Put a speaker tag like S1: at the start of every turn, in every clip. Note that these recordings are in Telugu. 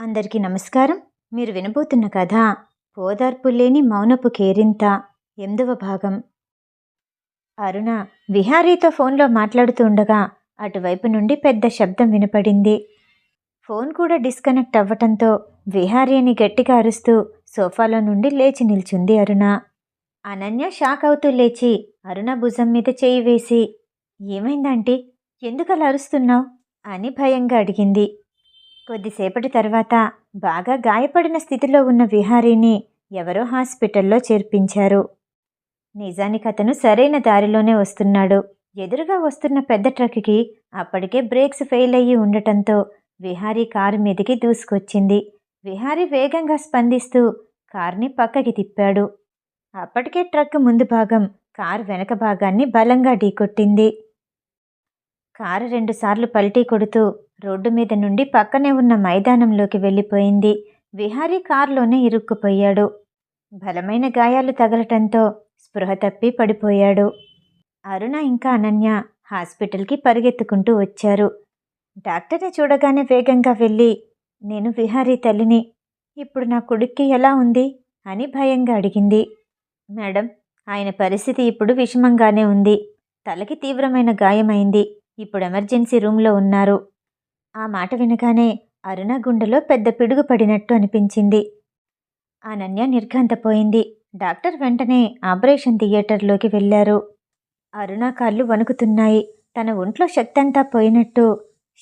S1: అందరికీ నమస్కారం. మీరు వినబోతున్న కథ ఓదార్పు లేని మౌనపు కేరింత ఎనిమిదవ భాగం. అరుణ విహారీతో ఫోన్లో మాట్లాడుతూ ఉండగా అటువైపు నుండి పెద్ద శబ్దం వినపడింది. ఫోన్ కూడా డిస్కనెక్ట్ అవ్వటంతో విహారీ అని గట్టిగా అరుస్తూ సోఫాలో నుండి లేచి నిల్చుంది అరుణ. అనన్య షాక్ అవుతూ లేచి అరుణ భుజం మీద చేయి వేసి ఏమైందంటీ ఎందుకలా అరుస్తున్నావు? అని భయంగా అడిగింది. కొద్దిసేపటి తర్వాత బాగా గాయపడిన స్థితిలో ఉన్న విహారీని ఎవరో హాస్పిటల్లో చేర్పించారు. నిజానికి అతను సరైన దారిలోనే వస్తున్నాడు. ఎదురుగా వస్తున్న పెద్ద ట్రక్కి అప్పటికే బ్రేక్స్ ఫెయిల్ అయ్యి ఉండటంతో విహారీ కారు మీదికి దూసుకొచ్చింది. విహారీ వేగంగా స్పందిస్తూ కార్ని పక్కకి తిప్పాడు. అప్పటికే ట్రక్ ముందు భాగం కారు వెనక భాగాన్ని బలంగా ఢీకొట్టింది. కారు రెండుసార్లు పల్టీ కొడుతూ రోడ్డు మీద నుండి పక్కనే ఉన్న మైదానంలోకి వెళ్ళిపోయింది. విహారీ కారులోనే ఇరుక్కుపోయాడు. బలమైన గాయాలు తగలటంతో స్పృహ తప్పి పడిపోయాడు. అరుణ ఇంకా అనన్య హాస్పిటల్కి పరిగెత్తుకుంటూ వచ్చారు. డాక్టర్ని చూడగానే వేగంగా వెళ్ళి నేను విహారీ తల్లిని. ఇప్పుడు నా కొడుక్కి ఎలా ఉంది? అని భయంగా అడిగింది. మేడం ఆయన పరిస్థితి ఇప్పుడు విషమంగానే ఉంది. తలకి తీవ్రమైన గాయమైంది. ఇప్పుడు ఎమర్జెన్సీ రూమ్లో ఉన్నారు. ఆ మాట వినగానే అరుణ గుండెలో పెద్ద పిడుగు పడినట్టు అనిపించింది. అనన్య నిర్ఘాంతపోయింది. డాక్టర్ వెంటనే ఆపరేషన్ థియేటర్లోకి వెళ్ళారు. అరుణ కాళ్ళు వణుకుతున్నాయి. తన ఒంట్లో శక్తంతా పోయినట్టు.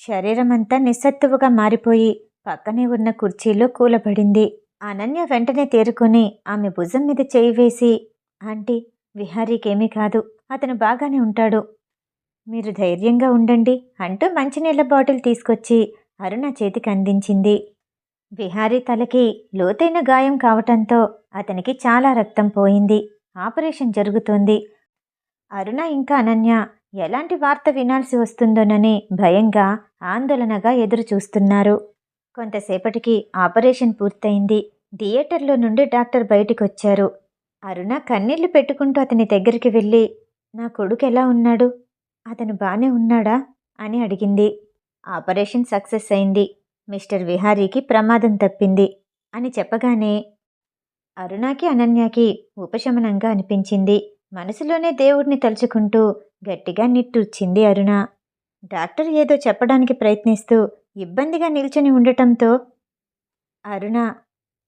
S1: శరీరం అంతా నిస్సత్తువుగా మారిపోయి పక్కనే ఉన్న కుర్చీలో కూలబడింది. అనన్య వెంటనే తేరుకొని ఆమె భుజం మీద చేయి వేసి ఆంటీ విహారీకేమీ కాదు. అతను బాగానే ఉంటాడు. మీరు ధైర్యంగా ఉండండి అంటూ మంచినీళ్ళ బాటిల్ తీసుకొచ్చి అరుణ చేతికి అందించింది. బిహారీ తలకి లోతైన గాయం కావటంతో అతనికి చాలా రక్తం పోయింది. ఆపరేషన్ జరుగుతోంది. అరుణ ఇంకా అనన్య ఎలాంటి వార్త వినాల్సి వస్తుందోనని భయంగా ఆందోళనగా ఎదురు చూస్తున్నారు కొంతసేపటికి ఆపరేషన్ పూర్తయింది. థియేటర్లో నుండి డాక్టర్ బయటికొచ్చారు. అరుణ కన్నీళ్ళు పెట్టుకుంటూ అతని దగ్గరికి వెళ్ళి నా కొడుకు ఎలా ఉన్నాడు? అతను బానే ఉన్నాడా? అని అడిగింది. ఆపరేషన్ సక్సెస్ అయింది. మిస్టర్ విహారీకి ప్రమాదం తప్పింది అని చెప్పగానే అరుణాకి అనన్యకి ఉపశమనంగా అనిపించింది. మనసులోనే దేవుడిని తలుచుకుంటూ గట్టిగా నిట్టూర్చింది అరుణ. డాక్టర్ ఏదో చెప్పడానికి ప్రయత్నిస్తూ ఇబ్బందిగా నిల్చొని ఉండటంతో అరుణ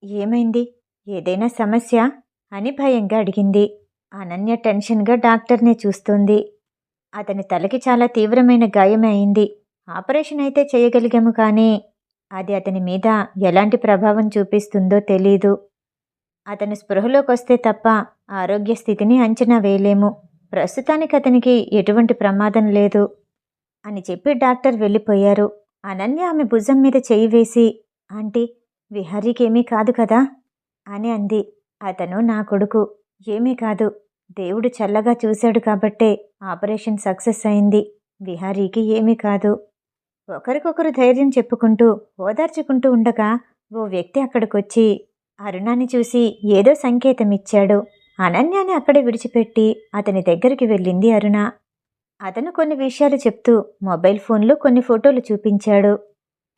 S1: ఏమైంది? ఏదైనా సమస్య? అని భయంగా అడిగింది. అనన్య టెన్షన్గా డాక్టర్నే చూస్తోంది. అతని తలకి చాలా తీవ్రమైన గాయమే అయింది. ఆపరేషన్ అయితే చేయగలిగాము కానీ అది అతని మీద ఎలాంటి ప్రభావం చూపిస్తుందో తెలీదు. అతను స్పృహలోకి వస్తే తప్ప ఆరోగ్య స్థితిని అంచనా వేయలేము. ప్రస్తుతానికి అతనికి ఎటువంటి ప్రమాదం లేదు అని చెప్పి డాక్టర్ వెళ్ళిపోయారు. అనన్య ఆమె భుజం మీద చేయి వేసి ఆంటీ విహారీకేమీ కాదు కదా? అని అంది. అతను నా కొడుకు ఏమీ కాదు. దేవుడు చల్లగా చూశాడు కాబట్టే ఆపరేషన్ సక్సెస్ అయింది. విహారీకి ఏమీ కాదు. ఒకరికొకరు ధైర్యం చెప్పుకుంటూ ఓదార్చుకుంటూ ఉండగా ఓ వ్యక్తి అక్కడికొచ్చి అరుణాన్ని చూసి ఏదో సంకేతం ఇచ్చాడు అనన్యాని అక్కడే విడిచిపెట్టి అతని దగ్గరికి వెళ్ళింది అరుణ. అతను కొన్ని విషయాలు చెప్తూ మొబైల్ ఫోన్లో కొన్ని ఫోటోలు చూపించాడు.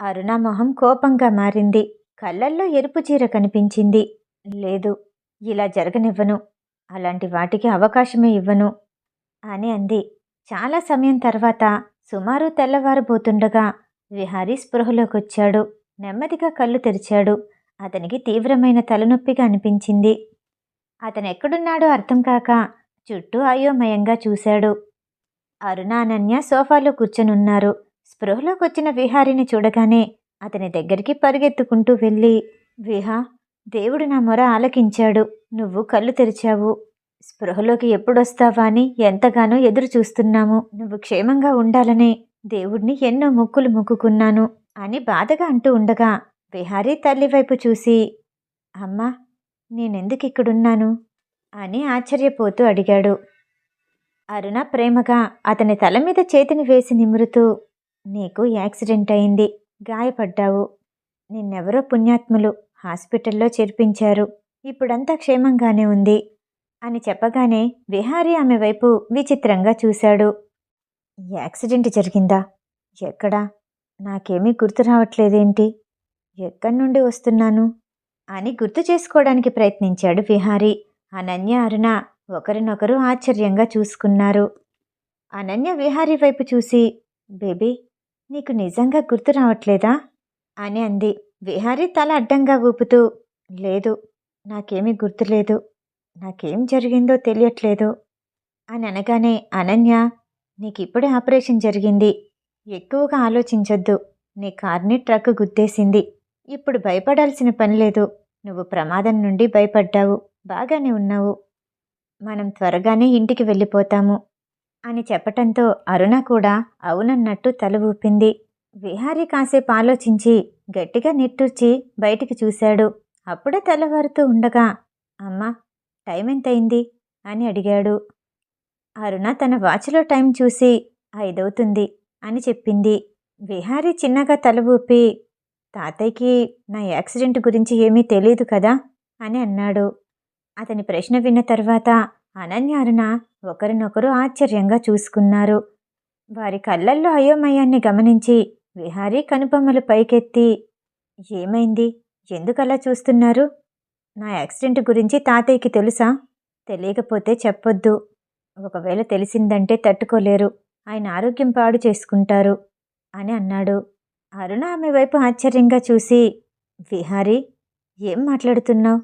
S1: అరుణ మొహం కోపంగా మారింది. కళ్ళల్లో ఎరుపు చీర కనిపించింది. లేదు ఇలా జరగనివ్వను. అలాంటి వాటికి అవకాశమే ఇవ్వను అని అంది. చాలా సమయం తర్వాత సుమారు తెల్లవారబోతుండగా విహారీ స్పృహలోకొచ్చాడు. నెమ్మదిగా కళ్ళు తెరిచాడు. అతనికి తీవ్రమైన తలనొప్పిగా అనిపించింది. అతను ఎక్కడున్నాడో అర్థం కాక చుట్టూ అయోమయంగా చూశాడు. అరుణానన్య సోఫాలో కూర్చొనున్నారు. స్పృహలోకొచ్చిన విహారిని చూడగానే అతని దగ్గరికి పరిగెత్తుకుంటూ వెళ్ళి విహా దేవుడు నా మొర ఆలకించాడు. నువ్వు కళ్ళు తెరిచావు. స్పృహలోకి ఎప్పుడొస్తావా అని ఎంతగానో ఎదురు చూస్తున్నాము నువ్వు క్షేమంగా ఉండాలనే దేవుడిని ఎన్నో మొక్కులు ముక్కుకున్నాను అని బాధగా అంటూ ఉండగా విహారీ తల్లి వైపు చూసి అమ్మా నేనెందుకు ఇక్కడున్నాను? అని ఆశ్చర్యపోతూ అడిగాడు. అరుణ ప్రేమగా అతని తల మీద చేతిని వేసి నిమురుతూ నీకు యాక్సిడెంట్ అయింది గాయపడ్డావు. నిన్నెవరో పుణ్యాత్ములు హాస్పిటల్లో చేర్పించారు. ఇప్పుడంతా క్షేమంగానే ఉంది. అని చెప్పగానే విహారీ ఆమె వైపు విచిత్రంగా చూశాడు. యాక్సిడెంట్ జరిగిందా? ఎక్కడా? నాకేమీ గుర్తు రావట్లేదేంటి? ఎక్కడి నుండి వస్తున్నాను? అని గుర్తు చేసుకోవడానికి ప్రయత్నించాడు విహారీ. అనన్య అరుణ ఒకరినొకరు ఆశ్చర్యంగా చూసుకున్నారు. అనన్య విహారీ వైపు చూసి బేబీ నీకు నిజంగా గుర్తు రావట్లేదా? అని అంది. విహారీ తల అడ్డంగా ఊపుతూ లేదు నాకేమీ గుర్తులేదు. నాకేం జరిగిందో తెలియట్లేదు. అని అనగానే అనన్య నీకిప్పుడే ఆపరేషన్ జరిగింది. ఎక్కువగా ఆలోచించొద్దు. నీ కార్ని ట్రక్ గుద్దేసింది. ఇప్పుడు భయపడాల్సిన పని లేదు. నువ్వు ప్రమాదం నుండి భయపడ్డావు. బాగానే ఉన్నావు. మనం త్వరగానే ఇంటికి వెళ్ళిపోతాము. అని చెప్పటంతో అరుణ కూడా అవునన్నట్టు తల ఊపింది. విహారీ కాసేపు ఆలోచించి గట్టిగా నిట్టూర్చి బయటికి చూశాడు. అప్పుడే తెల్లవారుతూ ఉండగా అమ్మా టైం ఎంతయింది అని అడిగాడు. అరుణ తన వాచ్లో టైం చూసి ఐదవుతుంది అని చెప్పింది. విహారీ చిన్నగా తల ఊపి తాతయ్యకి నా యాక్సిడెంట్ గురించి ఏమీ తెలియదు కదా? అని అన్నాడు. అతని ప్రశ్న విన్న తర్వాత అనన్య అరుణ ఒకరినొకరు ఆశ్చర్యంగా చూసుకున్నారు. వారి కళ్ళల్లో అయోమయాన్ని గమనించి విహారీ కనుబొమ్మలు పైకెత్తి ఏమైంది? ఎందుకలా చూస్తున్నారు? నా యాక్సిడెంట్ గురించి తాతయ్యకి తెలుసా? తెలియకపోతే చెప్పొద్దు. ఒకవేళ తెలిసిందంటే తట్టుకోలేరు. ఆయన ఆరోగ్యం పాడు చేసుకుంటారు అని అన్నాడు. అరుణ ఆమె వైపు ఆశ్చర్యంగా చూసి విహారీ ఏం మాట్లాడుతున్నావు?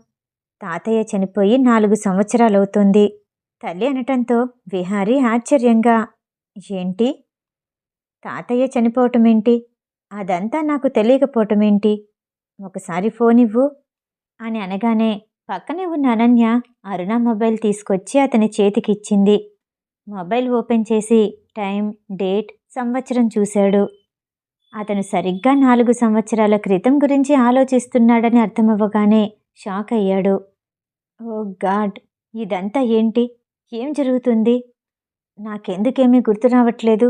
S1: తాతయ్య చనిపోయి నాలుగు సంవత్సరాలవుతుంది. తల్లి అనటంతో విహారీ ఆశ్చర్యంగా ఏంటి? తాతయ్య చనిపోవటమేంటి? అదంతా నాకు తెలియకపోవటమేంటి? ఒకసారి ఫోన్ ఇవ్వు. అని అనగానే పక్కనే ఉన్న అనన్య అరుణ మొబైల్ తీసుకొచ్చి అతని చేతికిచ్చింది. మొబైల్ ఓపెన్ చేసి టైం డేట్ సంవత్సరం చూశాడు. అతను సరిగ్గా నాలుగు సంవత్సరాల క్రితం గురించి ఆలోచిస్తున్నాడని అర్థమవ్వగానే షాక్ అయ్యాడు. Oh god! ఇదంతా ఏంటి? ఏం జరుగుతుంది? నాకెందుకేమీ గుర్తు రావట్లేదు.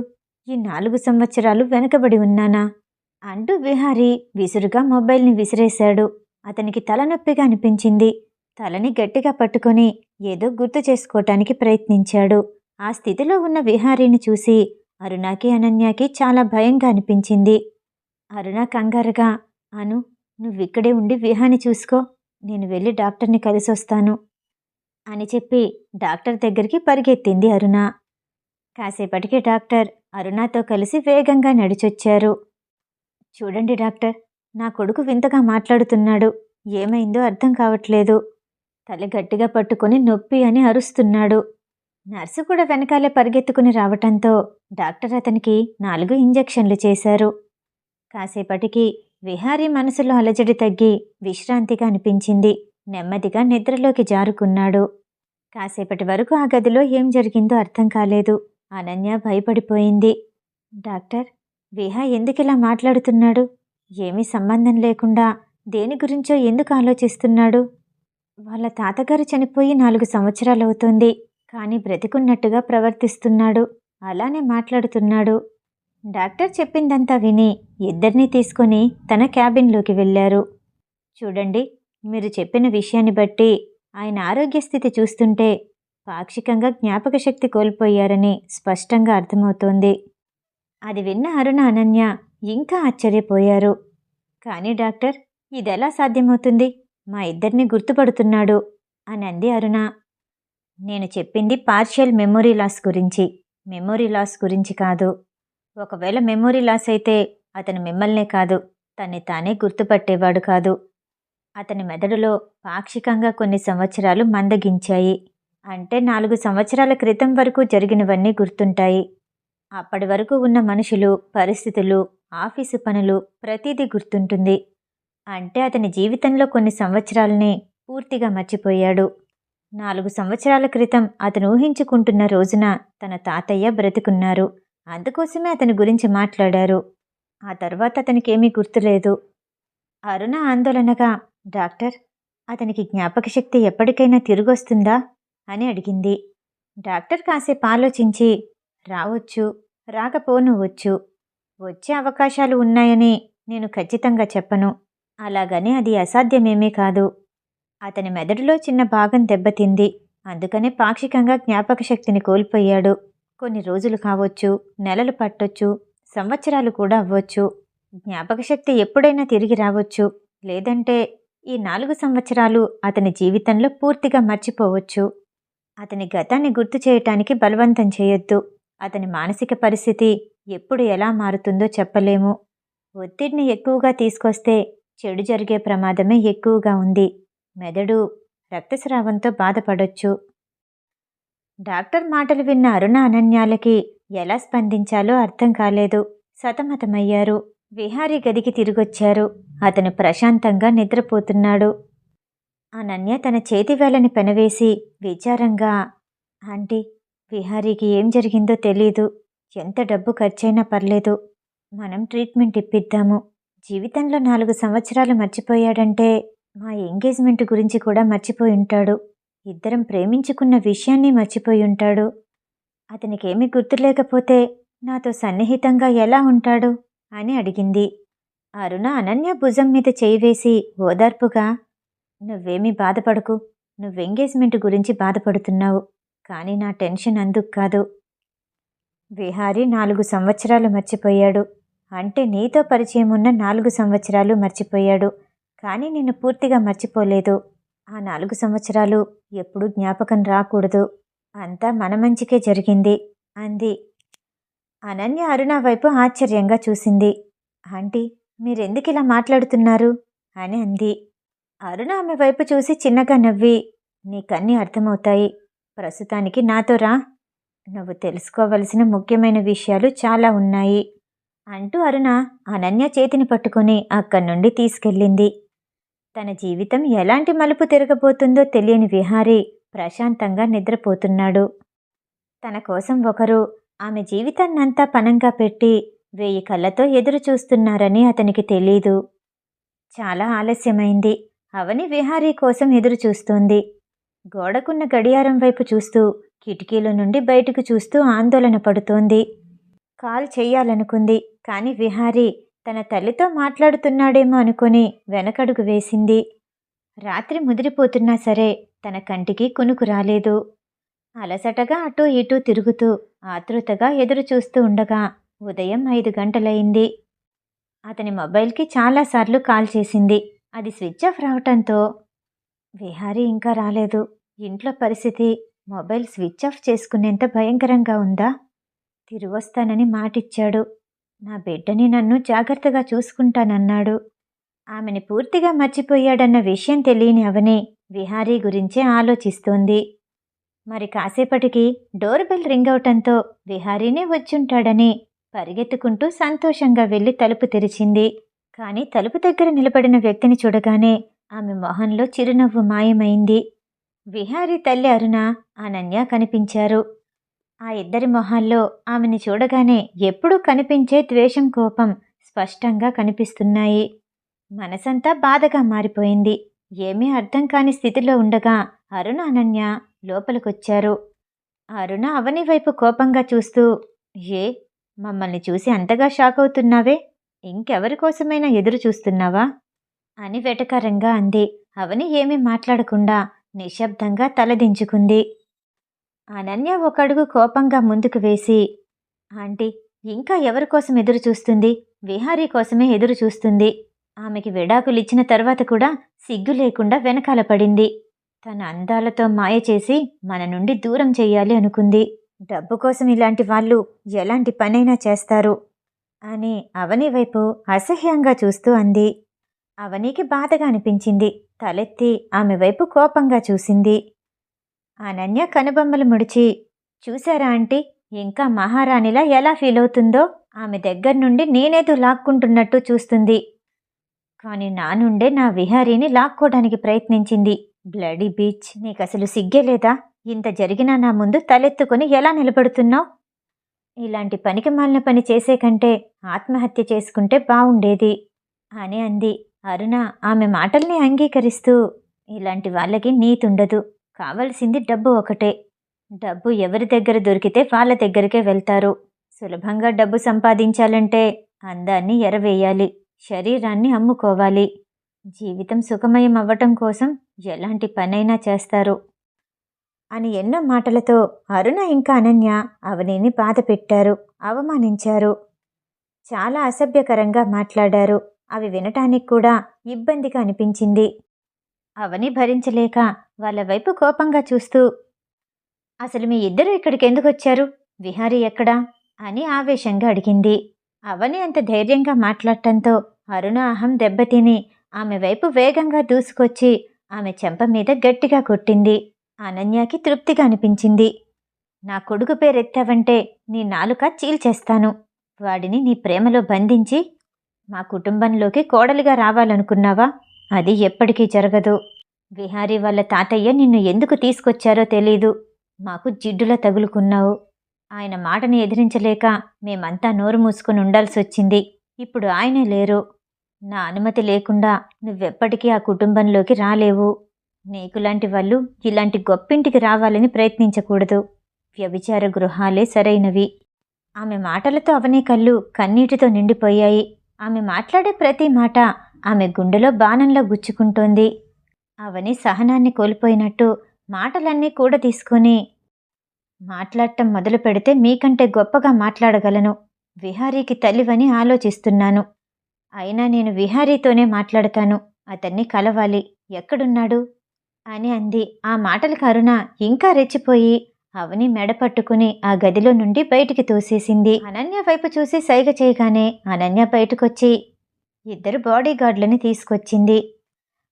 S1: ఈ నాలుగు సంవత్సరాలు వెనకబడి ఉన్నానా? అంటూ విహారీ విసురుగా మొబైల్ని విసిరేశాడు. అతనికి తలనొప్పిగా అనిపించింది. తలని గట్టిగా పట్టుకొని ఏదో గుర్తు చేసుకోవటానికి ప్రయత్నించాడు. ఆ స్థితిలో ఉన్న విహారీని చూసి అరుణాకి అనన్యకి చాలా భయంగా అనిపించింది. అరుణ కంగారుగా అను నువ్విక్కడే ఉండి విహాని చూసుకో. నేను వెళ్ళి డాక్టర్ని కలిసొస్తాను అని చెప్పి డాక్టర్ దగ్గరికి పరిగెత్తింది అరుణ. కాసేపటికి డాక్టర్ అరుణతో కలిసి వేగంగా నడిచొచ్చారు. చూడండి డాక్టర్ నా కొడుకు వింతగా మాట్లాడుతున్నాడు. ఏమైందో అర్థం కావట్లేదు. తల గట్టిగా పట్టుకొని నొప్పి అని అరుస్తున్నాడు. నర్సు కూడా వెనకాలే పరిగెత్తుకుని రావటంతో డాక్టర్ అతనికి నాలుగు ఇంజెక్షన్లు చేశారు. కాసేపటికి విహారీ మనసులో అలజడి తగ్గి విశ్రాంతిగా అనిపించింది. నెమ్మదిగా నిద్రలోకి జారుకున్నాడు. కాసేపటి వరకు ఆ గదిలో ఏం జరిగిందో అర్థం కాలేదు. అనన్య భయపడిపోయింది. డాక్టర్ విహా ఎందుకిలా మాట్లాడుతున్నాడు? ఏమీ సంబంధం లేకుండా దేని గురించో ఎందుకు ఆలోచిస్తున్నాడు? వాళ్ళ తాతగారు చనిపోయి నాలుగు సంవత్సరాలవుతోంది కానీ బ్రతికున్నట్టుగా ప్రవర్తిస్తున్నాడు. అలానే మాట్లాడుతున్నాడు. డాక్టర్ చెప్పిందంతా విని ఇద్దరినీ తీసుకొని తన క్యాబిన్లోకి వెళ్ళారు. చూడండి మీరు చెప్పిన విషయాన్ని బట్టి ఆయన ఆరోగ్య స్థితి చూస్తుంటే పాక్షికంగా జ్ఞాపక శక్తి కోల్పోయారని స్పష్టంగా అర్థమవుతోంది. అది విన్న అరుణ అనన్య ఇంకా ఆశ్చర్యపోయారు. కానీ డాక్టర్ ఇదెలా సాధ్యమవుతుంది? మా ఇద్దరిని గుర్తుపడుతున్నాడు అని అంది అరుణ. నేను చెప్పింది పార్షియల్ మెమొరీ లాస్ గురించి. మెమొరీ లాస్ గురించి కాదు. ఒకవేళ మెమొరీ లాస్ అయితే అతను మిమ్మల్నే కాదు. తన్ని తానే గుర్తుపట్టేవాడు కాదు. అతని మెదడులో పాక్షికంగా కొన్ని సంవత్సరాలు మందగించాయి. అంటే నాలుగు సంవత్సరాల క్రితం వరకు జరిగినవన్నీ గుర్తుంటాయి. అప్పటి వరకు ఉన్న మనుషులు పరిస్థితులు ఆఫీసు పనులు ప్రతిదీ గుర్తుంటుంది. అంటే అతని జీవితంలో కొన్ని సంవత్సరాలనే పూర్తిగా మర్చిపోయాడు. నాలుగు సంవత్సరాల క్రితం అతను ఊహించుకుంటున్న రోజున తన తాతయ్య బ్రతికున్నారు. అందుకోసమే అతని గురించి మాట్లాడారు. ఆ తర్వాత అతనికేమీ గుర్తులేదు. అరుణ ఆందోళనగా డాక్టర్ అతనికి జ్ఞాపక శక్తి ఎప్పటికైనా తిరిగొస్తుందా? అని అడిగింది. డాక్టర్ కాసేపు ఆలోచించి రావచ్చు రాకపోను వచ్చు వచ్చే అవకాశాలు ఉన్నాయని నేను ఖచ్చితంగా చెప్పను. అలాగని అది అసాధ్యమేమీ కాదు. అతని మెదడులో చిన్న భాగం దెబ్బతింది. అందుకనే పాక్షికంగా జ్ఞాపక శక్తిని కోల్పోయాడు. కొన్ని రోజులు కావచ్చు నెలలు పట్టొచ్చు సంవత్సరాలు కూడా అవ్వచ్చు. జ్ఞాపకశక్తి ఎప్పుడైనా తిరిగి రావచ్చు. లేదంటే ఈ నాలుగు సంవత్సరాలు అతని జీవితంలో పూర్తిగా మర్చిపోవచ్చు. అతని గతాన్ని గుర్తు చేయటానికి బలవంతం చేయొద్దు. అతని మానసిక పరిస్థితి ఎప్పుడు ఎలా మారుతుందో చెప్పలేము. ఒత్తిడిని ఎక్కువగా తీసుకొస్తే చెడు జరిగే ప్రమాదమే ఎక్కువగా ఉంది. మెదడు రక్తస్రావంతో బాధపడొచ్చు. డాక్టర్ మాటలు విన్న అరుణ అనన్యాలకి ఎలా స్పందించాలో అర్థం కాలేదు. సతమతమయ్యారు. విహారీ గదికి తిరిగొచ్చారు. అతను ప్రశాంతంగా నిద్రపోతున్నాడు. అనన్య తన చేతివేలని పెనవేసి విచారంగా ఆంటీ విహారీకి ఏం జరిగిందో తెలీదు. ఎంత డబ్బు ఖర్చైనా పర్లేదు. మనం ట్రీట్మెంట్ ఇప్పిద్దాము. జీవితంలో నాలుగు సంవత్సరాలు మర్చిపోయాడంటే మా ఎంగేజ్మెంట్ గురించి కూడా మర్చిపోయి ఉంటాడు. ఇద్దరం ప్రేమించుకున్న విషయాన్ని మర్చిపోయి ఉంటాడు. అతనికేమీ గుర్తులేకపోతే నాతో సన్నిహితంగా ఎలా ఉంటాడు? అని అడిగింది. అరుణ అనన్య భుజం మీద చేయి వేసి ఓదార్పుగా నువ్వేమీ బాధపడకు. నువ్వు ఎంగేజ్మెంట్ గురించి బాధపడుతున్నావు. కానీ నా టెన్షన్ అందుకు కాదు. విహారీ నాలుగు సంవత్సరాలు మర్చిపోయాడు. అంటే నీతో పరిచయం ఉన్న నాలుగు సంవత్సరాలు మర్చిపోయాడు. కానీ నిన్ను పూర్తిగా మర్చిపోలేదు. ఆ నాలుగు సంవత్సరాలు ఎప్పుడూ జ్ఞాపకం రాకూడదు. అంతా మన మంచికే జరిగింది అంది. అనన్య అరుణ వైపు ఆశ్చర్యంగా చూసింది. ఆంటీ మీరెందుకు ఇలా మాట్లాడుతున్నారు? అని అంది. అరుణ ఆమె వైపు చూసి చిన్నగా నవ్వి నీకన్నీ అర్థమవుతాయి. ప్రస్తుతానికి నాతో రా. నువ్వు తెలుసుకోవలసిన ముఖ్యమైన విషయాలు చాలా ఉన్నాయి అంటూ అరుణ అనన్య చేతిని పట్టుకొని అక్కడి నుండి తీసుకెళ్ళింది. తన జీవితం ఎలాంటి మలుపు తిరగబోతుందో తెలియని విహారీ ప్రశాంతంగా నిద్రపోతున్నాడు. తన కోసం ఒకరు ఆమె జీవితాన్నంతా పనంగా పెట్టి వేయి కళ్ళతో ఎదురు చూస్తున్నారని అతనికి తెలీదు. చాలా ఆలస్యమైంది. అవని విహారీ కోసం ఎదురు చూస్తోంది. గోడకున్న గడియారం వైపు చూస్తూ కిటికీల నుండి బయటకు చూస్తూ ఆందోళన పడుతోంది. కాల్ చేయాలనుకుంది కానీ విహారీ తన తల్లితో మాట్లాడుతున్నాడేమో అనుకుని వెనకడుగు వేసింది. రాత్రి ముదిరిపోతున్నా సరే తన కంటికి కునుకు రాలేదు. అలసటగా అటూ ఇటూ తిరుగుతూ ఆతృతగా ఎదురు చూస్తూ ఉండగా ఉదయం ఐదు గంటలయింది. అతని మొబైల్కి చాలాసార్లు కాల్ చేసింది. అది స్విచ్ ఆఫ్ రావటంతో విహారీ ఇంకా రాలేదు. ఇంట్లో పరిస్థితి మొబైల్ స్విచ్ ఆఫ్ చేసుకునేంత భయంకరంగా ఉందా? తిరిగొస్తానని మాటిచ్చాడు. నా బిడ్డని నన్ను జాగ్రత్తగా చూసుకుంటానన్నాడు. ఆమెని పూర్తిగా మర్చిపోయాడన్న విషయం తెలియని అవని విహారీ గురించే ఆలోచిస్తోంది. మరి కాసేపటికి డోర్ బెల్ రింగ్ అవటంతో విహారీనే వచ్చుంటాడని పరిగెత్తుకుంటూ సంతోషంగా వెళ్ళి తలుపు తెరిచింది. కానీ తలుపు దగ్గర నిలబడిన వ్యక్తిని చూడగానే ఆమె మొహంలో చిరునవ్వు మాయమైంది. విహారీ తల్లి అరుణ అనన్య కనిపించారు. ఆ ఇద్దరి మొహాల్లో ఆమెని చూడగానే ఎప్పుడూ కనిపించే ద్వేషం కోపం స్పష్టంగా కనిపిస్తున్నాయి. మనసంతా బాధగా మారిపోయింది. ఏమీ అర్థం కాని స్థితిలో ఉండగా అరుణ అనన్య లోపలికొచ్చారు. అరుణ అవని వైపు కోపంగా చూస్తూ ఏ మమ్మల్ని చూసి అంతగా షాక్ అవుతున్నావే? ఇంకెవరి కోసమైనా ఎదురు చూస్తున్నావా? అని వెటకారంగా అంది. అవని ఏమీ మాట్లాడకుండా నిశ్శబ్దంగా తలదించుకుంది అనన్య ఒకడుగు కోపంగా ముందుకు వేసి ఆంటీ ఇంకా ఎవరి కోసం ఎదురు చూస్తుంది? విహారీ కోసమే ఎదురు చూస్తుంది. ఆమెకి విడాకులిచ్చిన తర్వాత కూడా సిగ్గు లేకుండా వెనకాల పడింది. తన అందాలతో మాయ చేసి మన నుండి దూరం చేయాలి అనుకుంది. డబ్బు కోసం ఇలాంటి వాళ్ళు ఎలాంటి పనైనా చేస్తారు అని అవని వైపు అసహ్యంగా చూస్తూ అంది. అవనికి బాధగా అనిపించింది. తలెత్తి ఆమె వైపు కోపంగా చూసింది. అనన్య కనుబొమ్మలు ముడిచి చూశారా ఆంటీ ఇంకా మహారాణిలా ఎలా ఫీల్ అవుతుందో ఆమె దగ్గర నుండి నేనేదో లాక్కుంటున్నట్టు చూస్తుంది. కానీ నా నుండే నా విహారీని లాక్కోవడానికి ప్రయత్నించింది. బ్లడీ బీచ్ నీకు అసలు సిగ్గేలేదా ఇంత జరిగినా నా ముందు తలెత్తుకొని ఎలా నిలబడుతున్నావు? ఇలాంటి పనికి మాలిన పని చేసే కంటే ఆత్మహత్య చేసుకుంటే బావుండేది అని అంది. అరుణ ఆమె మాటల్ని అంగీకరిస్తూ ఇలాంటి వాళ్ళకి నీతుండదు కావలసింది డబ్బు ఒకటే. డబ్బు ఎవరి దగ్గర దొరికితే వాళ్ళ దగ్గరికే వెళ్తారు. సులభంగా డబ్బు సంపాదించాలంటే అందాన్ని ఎరవేయాలి. శరీరాన్ని అమ్ముకోవాలి. జీవితం సుఖమయం అవ్వటం కోసం ఎలాంటి పనైనా చేస్తారు. అని ఎన్నో మాటలతో అరుణ ఇంకా అనన్య అవనిని బాధ పెట్టారు అవమానించారు. చాలా అసభ్యకరంగా మాట్లాడారు. అవి వినటానికి కూడా ఇబ్బందిగా అనిపించింది. అవని భరించలేక వాళ్ళ వైపు కోపంగా చూస్తూ అసలు మీ ఇద్దరు ఇక్కడికి ఎందుకు వచ్చారు? విహారీ ఎక్కడా? అని ఆవేశంగా అడిగింది. అవని అంత ధైర్యంగా మాట్లాడటంతో అరుణ అహం దెబ్బతిని ఆమె వైపు వేగంగా దూసుకొచ్చి ఆమె చెంప మీద గట్టిగా కొట్టింది. అనన్యకి తృప్తిగా అనిపించింది. నా కొడుకు పేరెత్తావంటే నీ నాలుక చీల్చేస్తాను. వాడిని నీ ప్రేమలో బంధించి మా కుటుంబంలోకి కోడలిగా రావాలనుకున్నావా? అది ఎప్పటికీ జరగదు. విహారీ వాళ్ళ తాతయ్య నిన్ను ఎందుకు తీసుకొచ్చారో తెలీదు. మాకు జిడ్డులా తగులుకున్నావు. ఆయన మాటని ఎదిరించలేక మేమంతా నోరు మూసుకుని ఉండాల్సి వచ్చింది ఇప్పుడు ఆయనే లేరు. నా అనుమతి లేకుండా నువ్వెప్పటికీ ఆ కుటుంబంలోకి రాలేవు. నీకులాంటి వాళ్ళు ఇలాంటి గొప్పింటికి రావాలని ప్రయత్నించకూడదు. వ్యభిచార గృహాలే సరైనవి. ఆమె మాటలతో అవనే కళ్ళు కన్నీటితో నిండిపోయాయి. ఆమె మాట్లాడే ప్రతి మాట ఆమె గుండెలో బాణంలో గుచ్చుకుంటోంది. అవని సహనాన్ని కోల్పోయినట్టు మాటలన్నీ కూడా తీసుకొని మాట్లాడటం మొదలు పెడితే మీకంటే గొప్పగా మాట్లాడగలను. విహారీకి తల్లివని ఆలోచిస్తున్నాను. అయినా నేను విహారీతోనే మాట్లాడతాను. అతన్ని కలవాలి. ఎక్కడున్నాడు? అని అంది. ఆ మాటలకు అరుణ ఇంకా రెచ్చిపోయి అవని మెడ పట్టుకుని ఆ గదిలో నుండి బయటికి తోసేసింది. అనన్య వైపు చూసి సైగ చేయగానే అనన్య బయటకొచ్చి ఇద్దరు బాడీగార్డులని తీసుకొచ్చింది.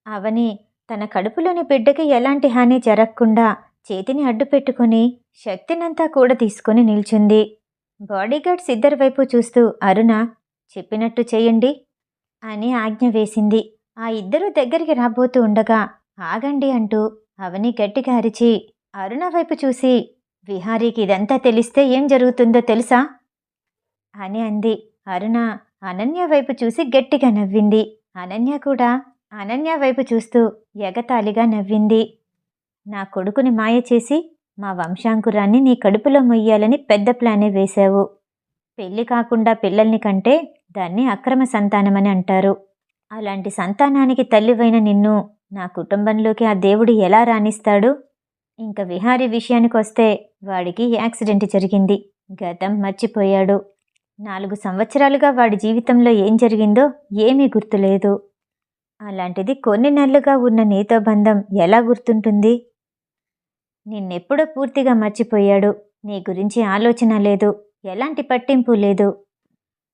S1: అవని తన కడుపులోని బిడ్డకి ఎలాంటి హాని జరగకుండా చేతిని అడ్డు పెట్టుకుని శక్తినంతా కూడా తీసుకుని నిల్చుంది. బాడీగార్డ్స్ ఇద్దరి వైపు చూస్తూ అరుణ చెప్పినట్టు చేయండి అని ఆజ్ఞ వేసింది. ఆ ఇద్దరూ దగ్గరికి రాబోతూ ఉండగా ఆగండి అంటూ అవని గట్టిగా అరిచి అరుణ వైపు చూసి విహారీకి ఇదంతా తెలిస్తే ఏం జరుగుతుందో తెలుసా? అని అంది. అరుణ అనన్య వైపు చూసి గట్టిగా నవ్వింది. అనన్య కూడా అనన్య వైపు చూస్తూ ఎగతాళిగా నవ్వింది. నా కొడుకుని మాయ చేసి మా వంశాంకురాన్ని నీ కడుపులో మొయ్యాలని పెద్ద ప్లానే వేశావు. పెళ్ళి కాకుండా పిల్లల్ని కంటే దాన్ని అక్రమ సంతానమని అంటారు. అలాంటి సంతానానికి తల్లివైన నిన్ను నా కుటుంబంలోకి ఆ దేవుడు ఎలా రాణిస్తాడు? ఇంక విహారీ విషయానికి వస్తే వాడికి యాక్సిడెంట్ జరిగింది. గతం మర్చిపోయాడు. నాలుగు సంవత్సరాలుగా వాడి జీవితంలో ఏం జరిగిందో ఏమీ గుర్తులేదు. అలాంటిది కొన్ని నెలలుగా ఉన్న నీతో బంధం ఎలా గుర్తుంటుంది? నిన్నెప్పుడో పూర్తిగా మర్చిపోయాడు. నీ గురించి ఆలోచన లేదు. ఎలాంటి పట్టింపు లేదు.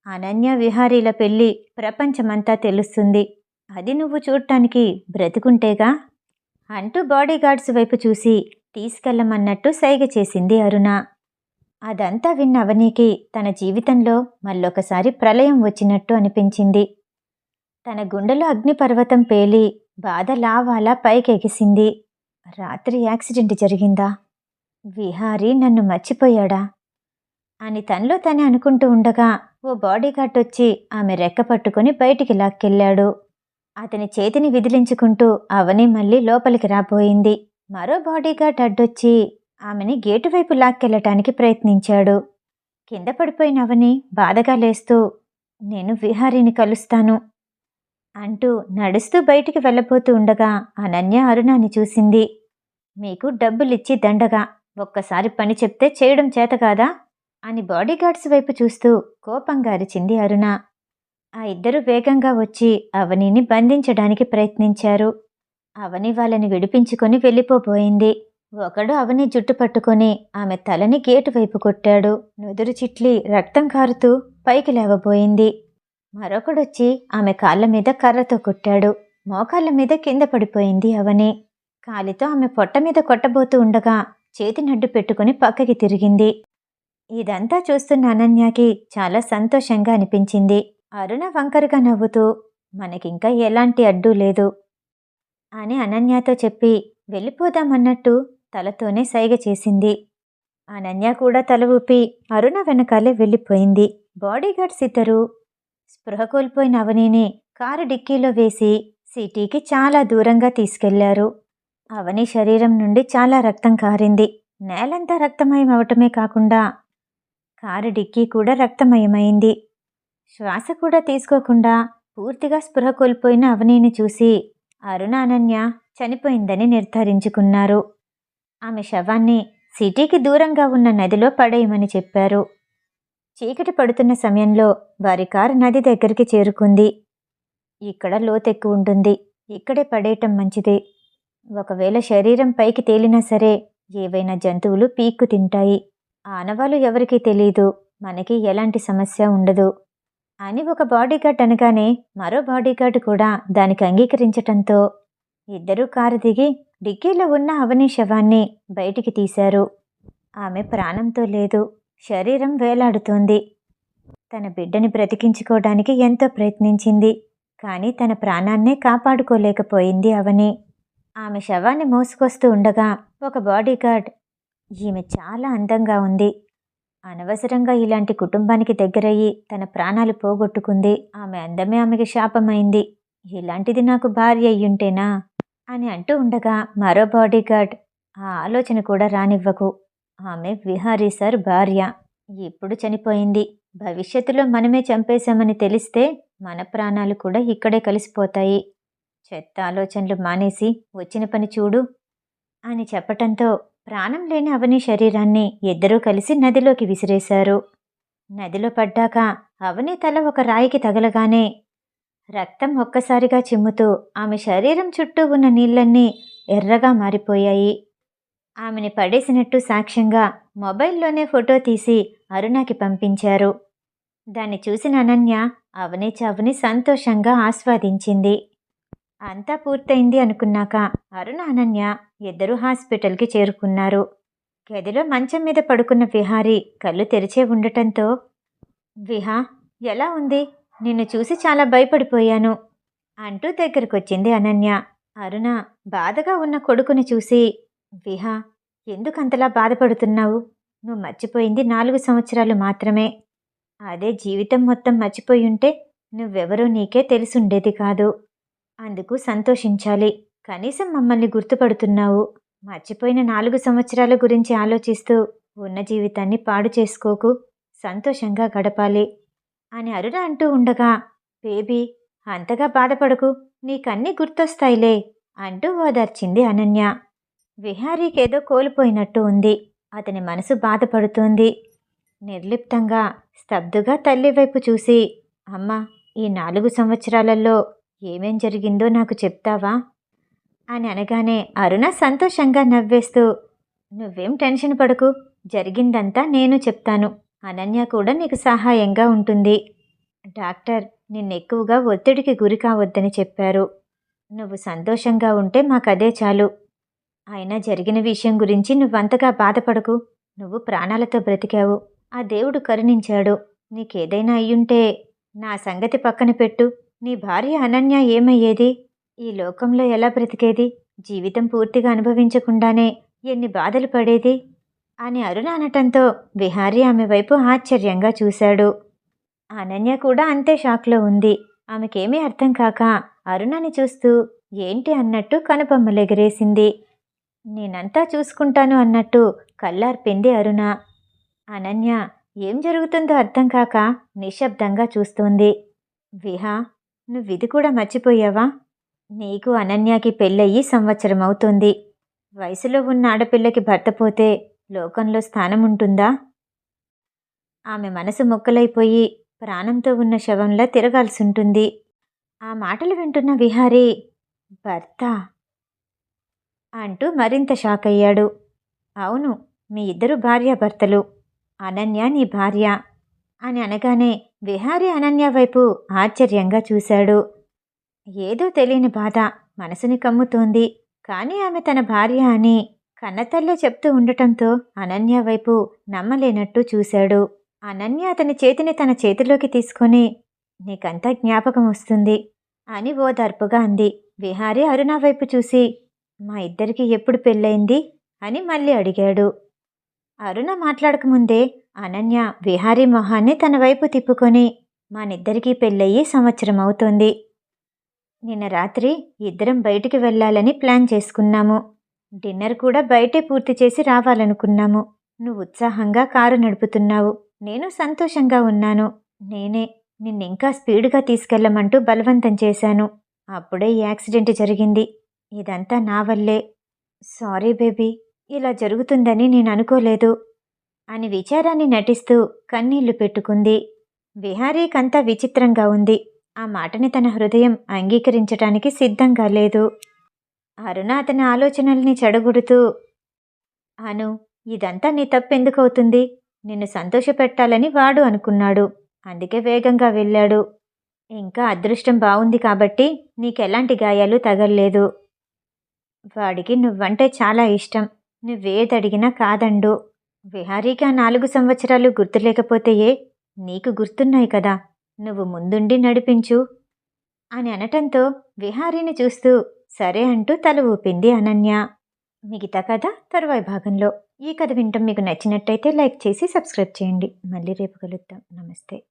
S1: అనన్య విహారీల పెళ్ళి ప్రపంచమంతా తెలుస్తుంది. అది నువ్వు చూడటానికి బ్రతుకుంటేగా అంటూ బాడీగార్డ్స్ వైపు చూసి తీసుకెళ్ళమన్నట్టు సైగ చేసింది అరుణ. అదంతా విన్న అవనీకి తన జీవితంలో మళ్ళొకసారి ప్రళయం వచ్చినట్టు అనిపించింది. తన గుండెలో అగ్నిపర్వతం పేలి బాధ లావాలా పైకెగిసింది. రాత్రి యాక్సిడెంట్ జరిగిందా? విహారీ నన్ను మర్చిపోయాడా? అని తనలో తనే అనుకుంటూ ఉండగా ఓ బాడీగార్డ్ వచ్చి ఆమె రెక్క పట్టుకుని బయటికి లాక్కెళ్ళాడు. అతని చేతిని విదిలించుకుంటూ అవని మళ్ళీ లోపలికి రాబోయింది. మరో బాడీగార్డ్ అడ్డొచ్చి ఆమెని గేటు వైపు లాక్కెళ్ళటానికి ప్రయత్నించాడు. కింద పడిపోయిన అవని బాధగా లేస్తూ నేను విహారీని కలుస్తాను అంటూ నడుస్తూ బయటికి వెళ్ళబోతూ ఉండగా అనన్య అరుణాన్ని చూసింది. మీకు డబ్బులిచ్చి దండగా ఒక్కసారి పని చెప్తే చేయడం చేత కాదా? అని బాడీగార్డ్స్ వైపు చూస్తూ కోపంగా అరిచింది అరుణ. ఆ ఇద్దరు వేగంగా వచ్చి అవనిని బంధించడానికి ప్రయత్నించారు. అవని వాళ్ళని విడిపించుకొని వెళ్ళిపోబోయింది. ఒకడు అవని జుట్టు పట్టుకొని ఆమె తలని గేటు వైపు కొట్టాడు. నుదురు చిట్లి రక్తం కారుతూ పైకి లేవబోయింది. మరొకడొచ్చి ఆమె కాళ్ళ మీద కర్రతో కొట్టాడు. మోకాళ్ళ మీద కింద పడిపోయింది అవని. కాలితో ఆమె పొట్ట మీద కొట్టబోతూ ఉండగా చేతి నడ్డు పెట్టుకుని పక్కకి తిరిగింది. ఇదంతా చూస్తున్న అనన్యకి చాలా సంతోషంగా అనిపించింది. అరుణ వంకరగా నవ్వుతూ మనకింకా ఎలాంటి అడ్డు లేదు అని అనన్యతో చెప్పి వెళ్ళిపోదామన్నట్టు తలతోనే సైగ చేసింది. అనన్య కూడా తల ఊపి అరుణ వెనకాలే వెళ్ళిపోయింది. బాడీగార్డ్స్ ఇద్దరు స్పృహ కోల్పోయిన అవనిని కారు డిక్కీలో వేసి సిటీకి చాలా దూరంగా తీసుకెళ్ళారు. అవని శరీరం నుండి చాలా రక్తం కారింది. నేలంతా రక్తమయం అవటమే కాకుండా కారు డిక్కీ కూడా రక్తమయమైంది. శ్వాస కూడా తీసుకోకుండా పూర్తిగా స్పృహ కోల్పోయిన అవనీని చూసి అరుణానన్య చనిపోయిందని నిర్ధారించుకున్నారు. ఆమె శవాన్ని సిటీకి దూరంగా ఉన్న నదిలో పడేయమని చెప్పారు. చీకటి పడుతున్న సమయంలో వారి కారు నది దగ్గరికి చేరుకుంది. ఇక్కడ లోతెక్కు ఉంటుంది. ఇక్కడే పడేయటం మంచిది. ఒకవేళ శరీరం పైకి తేలినా సరే ఏవైనా జంతువులు పీక్కు తింటాయి. ఆనవాలు ఎవరికీ తెలీదు. మనకి ఎలాంటి సమస్య ఉండదు. అని ఒక బాడీగార్డ్ అనగానే మరో బాడీగార్డ్ కూడా దానికి అంగీకరించటంతో ఇద్దరూ కారు దిగి డిక్కీలో ఉన్న అవని శవాన్ని బయటికి తీశారు. ఆమె ప్రాణంతో లేదు శరీరం వేలాడుతోంది. తన బిడ్డని బ్రతికించుకోవడానికి ఎంతో ప్రయత్నించింది కానీ తన ప్రాణాన్నే కాపాడుకోలేకపోయింది అవని. ఆమె శవాన్ని మోసుకొస్తూ ఉండగా ఒక బాడీగార్డ్ ఈమె చాలా అందంగా ఉంది అనవసరంగా ఇలాంటి కుటుంబానికి దగ్గరయ్యి తన ప్రాణాలు పోగొట్టుకుంది. ఆమె అందమే ఆమెకి శాపమైంది. ఇలాంటిది నాకు భార్య అయ్యుంటేనా? అని అంటూ ఉండగా మరో బాడీగార్డ్ ఆ ఆలోచన కూడా రానివ్వకు. ఆమె విహారీ సార్ భార్య. ఇప్పుడు చనిపోయింది. భవిష్యత్తులో మనమే చంపేశామని తెలిస్తే మన ప్రాణాలు కూడా ఇక్కడే కలిసిపోతాయి. చెత్త ఆలోచనలు మానేసి వచ్చిన పని చూడు అని చెప్పటంతో ప్రాణం లేని అవని శరీరాన్ని ఇద్దరూ కలిసి నదిలోకి విసిరేశారు. నదిలో పడ్డాక అవని తల ఒక రాయికి తగలగానే రక్తం ఒక్కసారిగా చిమ్ముతూ ఆమె శరీరం చుట్టూ ఉన్న నీళ్ళన్నీ ఎర్రగా మారిపోయాయి. ఆమెని పడేసినట్టు సాక్ష్యంగా మొబైల్లోనే ఫోటో తీసి అరుణకి పంపించారు. దాన్ని చూసిన అనన్య అవని చావుని సంతోషంగా ఆస్వాదించింది. అంతా పూర్తయింది అనుకున్నాక అరుణ అనన్య ఇద్దరు హాస్పిటల్కి చేరుకున్నారు. గదిలో మంచం మీద పడుకున్న విహారి కళ్ళు తెరిచే ఉండటంతో విహా ఎలా ఉంది? నిన్ను చూసి చాలా భయపడిపోయాను అంటూ దగ్గరకొచ్చింది అనన్య. అరుణ బాధగా ఉన్న కొడుకుని చూసి విహా ఎందుకంతలా బాధపడుతున్నావు? నువ్వు మర్చిపోయింది నాలుగు సంవత్సరాలు మాత్రమే. అదే జీవితం మొత్తం మర్చిపోయి ఉంటే నువ్వెవరో నీకే తెలిసుండేది కాదు. అందుకు సంతోషించాలి. కనీసం మమ్మల్ని గుర్తుపడుతున్నావు. మర్చిపోయిన నాలుగు సంవత్సరాల గురించి ఆలోచిస్తూ ఉన్న జీవితాన్ని పాడు చేసుకోకు. సంతోషంగా గడపాలి. అని అరుణ అంటూ ఉండగా బేబీ అంతగా బాధపడకు. నీకన్నీ గుర్తొస్తాయిలే అంటూ ఓదార్చింది అనన్య. విహారీకేదో కోల్పోయినట్టు ఉంది. అతని మనసు బాధపడుతోంది. నిర్లిప్తంగా స్తబ్దుగా తల్లి వైపు చూసి అమ్మా ఈ నాలుగు సంవత్సరాలలో ఏమేం జరిగిందో నాకు చెప్తావా? అని అనగానే అరుణ సంతోషంగా నవ్వేస్తూ నువ్వేం టెన్షన్ పడకు జరిగిందంతా నేను చెప్తాను. అనన్య కూడా నీకు సహాయంగా ఉంటుంది. డాక్టర్ నిన్నెక్కువగా ఒత్తిడికి గురి కావద్దని చెప్పారు. నువ్వు సంతోషంగా ఉంటే మాకదే చాలు. అయినా జరిగిన విషయం గురించి నువ్వంతగా బాధపడకు. నువ్వు ప్రాణాలతో బ్రతికావు. ఆ దేవుడు కరుణించాడు. నీకేదైనా అయ్యుంటే నా సంగతి పక్కన పెట్టు. నీ భార్య అనన్య ఏమయ్యేది? ఈ లోకంలో ఎలా బ్రతికేది? జీవితం పూర్తిగా అనుభవించకుండానే ఎన్ని బాధలు పడేది? అని అరుణ అనటంతో విహారీ ఆమె వైపు ఆశ్చర్యంగా చూశాడు. అనన్య కూడా అంతే షాక్లో ఉంది. ఆమెకేమీ అర్థం కాక అరుణని చూస్తూ ఏంటి అన్నట్టు కనుబొమ్మలెగరేసింది. నేనంతా చూసుకుంటాను అన్నట్టు కళ్ళార్పింది అరుణ. అనన్య ఏం జరుగుతుందో అర్థం కాక నిశ్శబ్దంగా చూస్తోంది. విహా నువ్విది కూడా మర్చిపోయావా? నీకు అనన్యకి పెళ్ళయ్యి సంవత్సరం అవుతుంది వయసులో ఉన్న ఆడపిల్లకి భర్త పోతే లోకంలో స్థానం ఉంటుందా ఆమె మనసు మొక్కలైపోయి ప్రాణంతో ఉన్న శవంలా తిరగాల్సుంటుంది. ఆ మాటలు వింటున్న విహారీ భర్త అంటూ మరింత షాక్ అయ్యాడు అవును మీ ఇద్దరు భార్యాభర్తలు. అనన్య నీ భార్య. అని అనగానే విహారి అనన్య వైపు ఆశ్చర్యంగా చూశాడు. ఏదో తెలియని బాధ మనసుని కమ్ముతోంది. కానీ ఆమె తన భార్య అని కన్నతల్లే చెప్తూ ఉండటంతో అనన్య వైపు నమ్మలేనట్టు చూశాడు. అనన్య అతని చేతిని తన చేతిలోకి తీసుకొని నీకంతా జ్ఞాపకం వస్తుంది అని ఓదార్పుగా అంది. విహారీ అరుణ వైపు చూసి మా ఇద్దరికి ఎప్పుడు పెళ్ళయింది? అని మళ్ళీ అడిగాడు. అరుణ మాట్లాడకముందే అనన్య విహారీ మొహాన్ని తన వైపు తిప్పుకొని మానిద్దరికీ పెళ్ళయ్యి సంవత్సరం అవుతోంది. నిన్న రాత్రి ఇద్దరం బయటికి వెళ్ళాలని ప్లాన్ చేసుకున్నాము. డిన్నర్ కూడా బయటే పూర్తి చేసి రావాలనుకున్నాము. నువ్వు ఉత్సాహంగా కారు నడుపుతున్నావు. నేను సంతోషంగా ఉన్నాను. నేనే నిన్నింకా స్పీడ్గా తీసుకెళ్ళమంటూ బలవంతం చేశాను. అప్పుడే ఈ యాక్సిడెంట్ జరిగింది. ఇదంతా నా వల్లే. Sorry baby. ఇలా జరుగుతుందని నేను అనుకోలేదు అని విచారాన్ని నటిస్తూ కన్నీళ్ళు పెట్టుకుంది. విహారీకంతా విచిత్రంగా ఉంది. ఆ మాటని తన హృదయం అంగీకరించటానికి సిద్ధంగా లేదు. అరుణ అతని ఆలోచనల్ని చెడగొడుతూ అను ఇదంతా నీ తప్పెందుకవుతుంది? నిన్ను సంతోషపెట్టాలని వాడు అనుకున్నాడు. అందుకే వేగంగా వెళ్ళాడు. ఇంకా అదృష్టం బాగుంది కాబట్టి నీకెలాంటి గాయాలు తగల్లేదు. వాడికి నువ్వంటే చాలా ఇష్టం. నువ్వేదడిగినా కాదండు. విహారీకి ఆ నాలుగు సంవత్సరాలు గుర్తులేకపోతేయే ఏ నీకు గుర్తున్నాయి కదా. నువ్వు ముందుండి నడిపించు. అని అనటంతో విహారీని చూస్తూ సరే అంటూ తల ఊపింది అనన్య. మిగతా కథ తరువాయి భాగంలో. ఈ కథ వింటం మీకు నచ్చినట్టయితే లైక్ చేసి సబ్స్క్రైబ్ చేయండి. మళ్ళీ రేపు కలుద్దాం. నమస్తే.